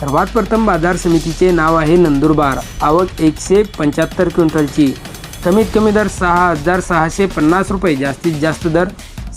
सर्वात प्रथम बाजार समितीचे नाव आहे नंदुरबार. आवक एकशे पंच्याहत्तर क्विंटलची. कमीत कमी दर सहा हजार सहाशे पन्नास रुपये जास्तीत जास्त दर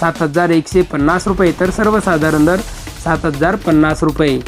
सात हजार एकशे पन्नास रुपये तर सर्वसाधारण दर सात हजार पन्नास रुपये.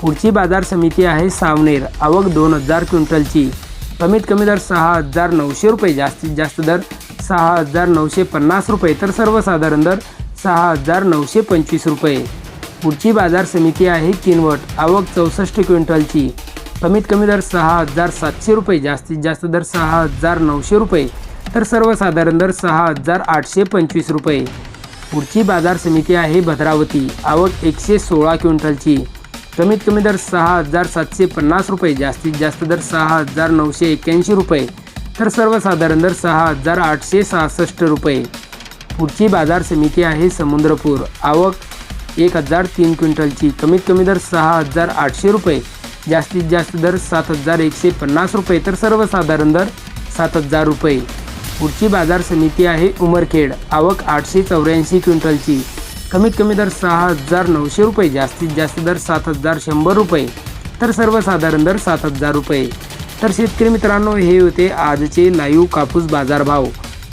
पुढची बाजार समिती आहे सावनेर. आवक दोन हजार क्विंटलची. कमीत कमी दर सहा हजार नऊशे रुपये जास्तीत जास्त दर सहा हजार नऊशे पन्नास रुपये तर सर्वसाधारण दर सहा हजार नऊशे पंचवीस रुपये. पुढची बाजार समिती आहे किनवट. आवक चौसष्ट क्विंटलची. कमीत कमी दर सहा हजार सातशे रुपये जास्तीत जास्त दर सहा हजार नऊशे रुपये तर सर्वसाधारण दर सहा हजार आठशे पंचवीस रुपये. पुढची बाजार समिती आहे भद्रावती. आवक एकशे सोळा क्विंटलची. कमीत कमी दर सहा हजार सातशे पन्नास रुपये जास्तीत जास्त दर सहा हजार नऊशे एक्क्याऐंशी रुपये तर सर्वसाधारण दर सहा हजार आठशे सहासष्ट रुपये. पुढची बाजार समिती आहे समुद्रपूर. आवक एक हजार तीन क्विंटलची. कमीत कमी दर सहा हजार आठशे रुपये. जास्तीत जास्त दर सात हजार एकशे पन्नास रुपये. तर सर्वसाधारण दर सात हजार रुपये. पुढची बाजार समिती आहे उमरखेड. आवक आठशे चौऱ्याऐंशी क्विंटलची. कमीत कमी दर सहा हजार नऊशे रुपये. जास्तीत जास्त दर सात हजार शंभर रुपये. तर सर्वसाधारण दर सात हजार रुपये. तर शेतकरी मित्रांनो हे होते आजचे लाईव्ह कापूस बाजारभाव.